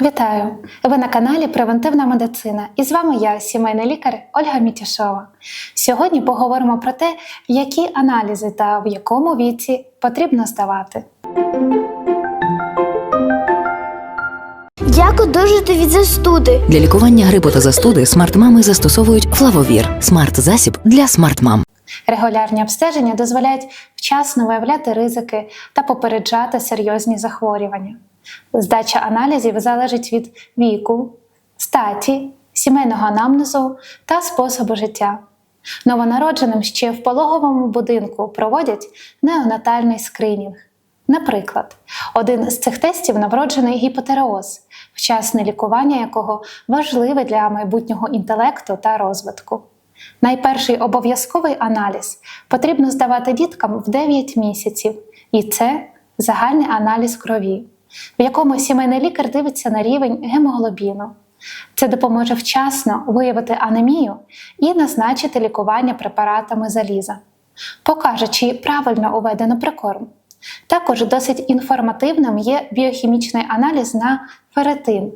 Вітаю! Ви на каналі Превентивна медицина і з вами я, сімейний лікар Ольга Мітяшова. Сьогодні поговоримо про те, які аналізи та в якому віці потрібно здавати. Як одужати від застуди? Для лікування грипу та застуди смарт-мами застосовують флавовір смарт-засіб для смарт-мам. Регулярні обстеження дозволяють вчасно виявляти ризики та попереджати серйозні захворювання. Здача аналізів залежить від віку, статі, сімейного анамнезу та способу життя. Новонародженим ще в пологовому будинку проводять неонатальний скринінг. Наприклад, один з цих тестів навроджений гіпотереоз, вчасне лікування якого важливе для майбутнього інтелекту та розвитку. Найперший обов'язковий аналіз потрібно здавати діткам в 9 місяців, і це загальний аналіз крові, в якому сімейний лікар дивиться на рівень гемоглобіну. Це допоможе вчасно виявити анемію і назначити лікування препаратами заліза, покаже, чи правильно уведено прикорм. Також досить інформативним є біохімічний аналіз на феретин.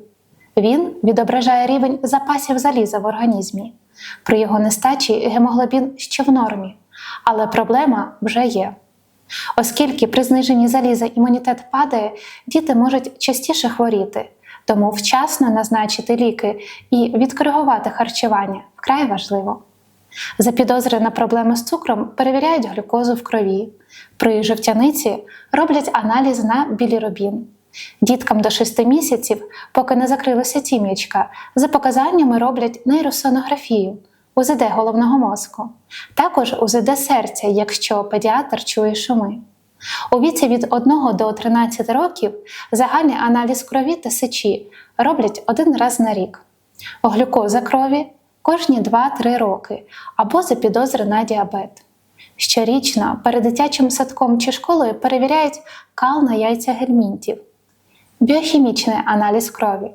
Він відображає рівень запасів заліза в організмі. При його нестачі гемоглобін ще в нормі, але проблема вже є. Оскільки при зниженні заліза імунітет падає, діти можуть частіше хворіти, тому вчасно назначити ліки і відкоригувати харчування вкрай важливо. За підозри на проблеми з цукром перевіряють глюкозу в крові. При жовтяниці роблять аналіз на білірубін. Діткам до 6 місяців, поки не закрилося тім'ячка, за показаннями роблять нейросонографію, УЗД головного мозку, також УЗД серця, якщо педіатр чує шуми. У віці від 1 до 13 років загальний аналіз крові та сечі роблять один раз на рік. Глюкоза крові кожні 2-3 роки або за підозри на діабет. Щорічно перед дитячим садком чи школою перевіряють кал на яйця гельмінтів, біохімічний аналіз крові,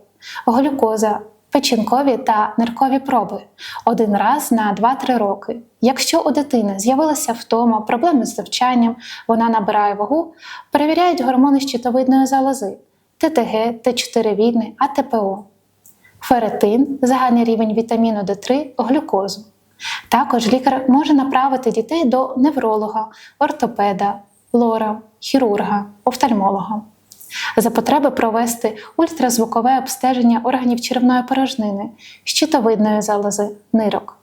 глюкоза, печінкові та ниркові проби один раз на 2-3 роки. Якщо у дитини з'явилася втома, проблеми з завчанням, вона набирає вагу, перевіряють гормони щитовидної залози, ТТГ, Т4 вільний, АТПО, феретин, загальний рівень вітаміну Д3, глюкозу. Також лікар може направити дітей до невролога, ортопеда, лора, хірурга, офтальмолога. За потреби провести ультразвукове обстеження органів черевної порожнини, щитовидної залози, нирок.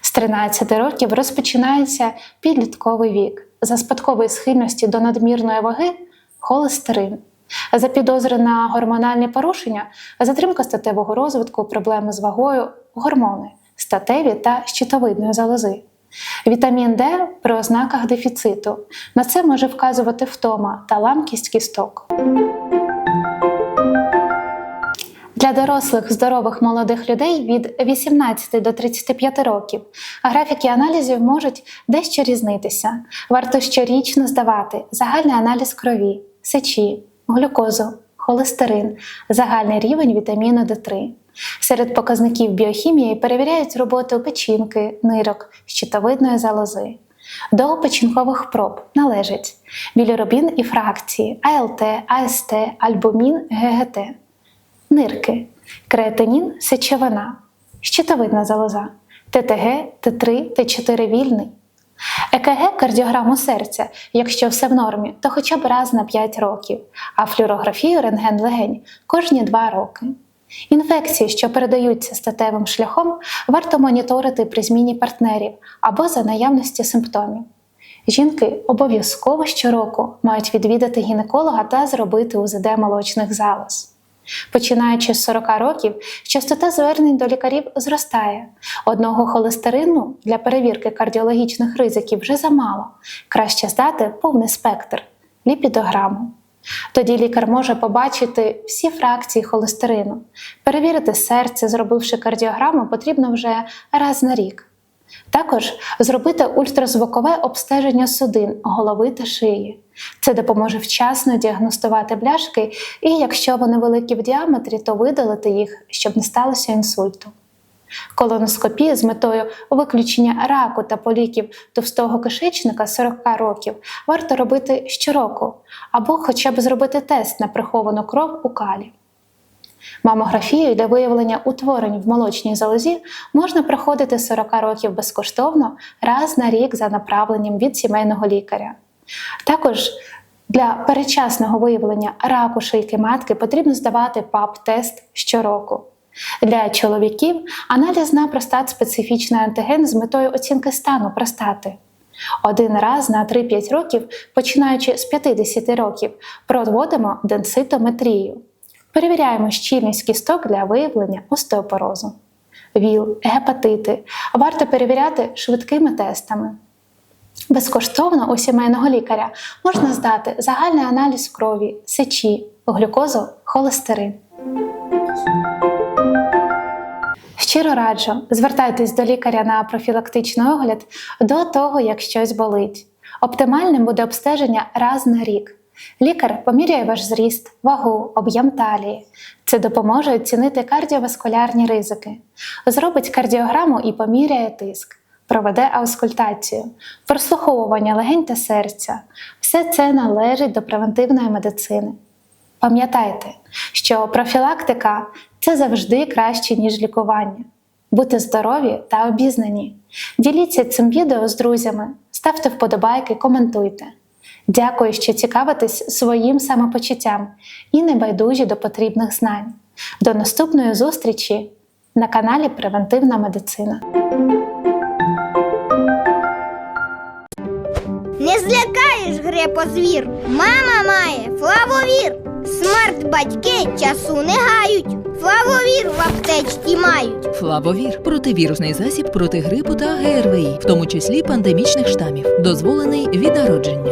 З 13 років розпочинається підлітковий вік, за спадкової схильності до надмірної ваги холестерин. За підозри на гормональні порушення, затримка статевого розвитку, проблеми з вагою, гормони, статеві та щитовидної залози. Вітамін Д при ознаках дефіциту. На це може вказувати втома та ламкість кісток. Для дорослих здорових молодих людей від 18 до 35 років графіки аналізів можуть дещо різнитися. Варто щорічно здавати загальний аналіз крові, сечі, глюкозу, холестерин, загальний рівень вітаміну Д3. Серед показників біохімії перевіряють роботу печінки, нирок, щитовидної залози. До печінкових проб належать білірубін і фракції, АЛТ, АСТ, альбумін, ГГТ, нирки, креатинін, сечовина, щитовидна залоза, ТТГ, Т3, Т4 вільний. ЕКГ кардіограму серця, якщо все в нормі, то хоча б раз на 5 років, а флюорографію рентген легень кожні 2 роки. Інфекції, що передаються статевим шляхом, варто моніторити при зміні партнерів або за наявності симптомів. Жінки обов'язково щороку мають відвідати гінеколога та зробити УЗД молочних залоз. Починаючи з 40 років, частота звернень до лікарів зростає. Одного холестерину для перевірки кардіологічних ризиків вже замало. Краще здати повний спектр ліпідограму. Тоді лікар може побачити всі фракції холестерину. Перевірити серце, зробивши кардіограму, потрібно вже раз на рік. Також зробити ультразвукове обстеження судин, голови та шиї. Це допоможе вчасно діагностувати бляшки, і якщо вони великі в діаметрі, то видалити їх, щоб не сталося інсульту. Колоноскопія з метою виключення раку та поліків товстого кишечника 40 років варто робити щороку, або хоча б зробити тест на приховану кров у калі. Мамографію для виявлення утворень в молочній залозі можна проходити з 40 років безкоштовно раз на рік за направленням від сімейного лікаря. Також для передчасного виявлення раку шийки матки потрібно здавати ПАП-тест щороку. Для чоловіків аналіз на простат специфічний антиген з метою оцінки стану простати. Один раз на 3-5 років, починаючи з 50 років, проводимо денситометрію. Перевіряємо щільність кісток для виявлення остеопорозу. ВІЛ, гепатити варто перевіряти швидкими тестами. Безкоштовно у сімейного лікаря можна здати загальний аналіз крові, сечі, глюкозу, холестерин. Щиро раджу, звертайтесь до лікаря на профілактичний огляд до того, як щось болить. Оптимальним буде обстеження раз на рік. Лікар поміряє ваш зріст, вагу, об'єм талії. Це допоможе оцінити кардіоваскулярні ризики. Зробить кардіограму і поміряє тиск, проведе аускультацію, прослуховування легень та серця. Все це належить до превентивної медицини. Пам'ятайте, що профілактика це завжди краще, ніж лікування. Будьте здорові та обізнані. Діліться цим відео з друзями, ставте вподобайки, коментуйте. Дякую, що цікавитесь своїм самопочуттям і небайдужі до потрібних знань. До наступної зустрічі на каналі Превентивна медицина. Не злякаєш грепозвір. Мама має флавовір. Смарт батьки часу не гають. Флавовір в аптечці мають. Флавовір противірусний засіб проти грипу та ГРВІ, в тому числі пандемічних штамів, дозволений від народження.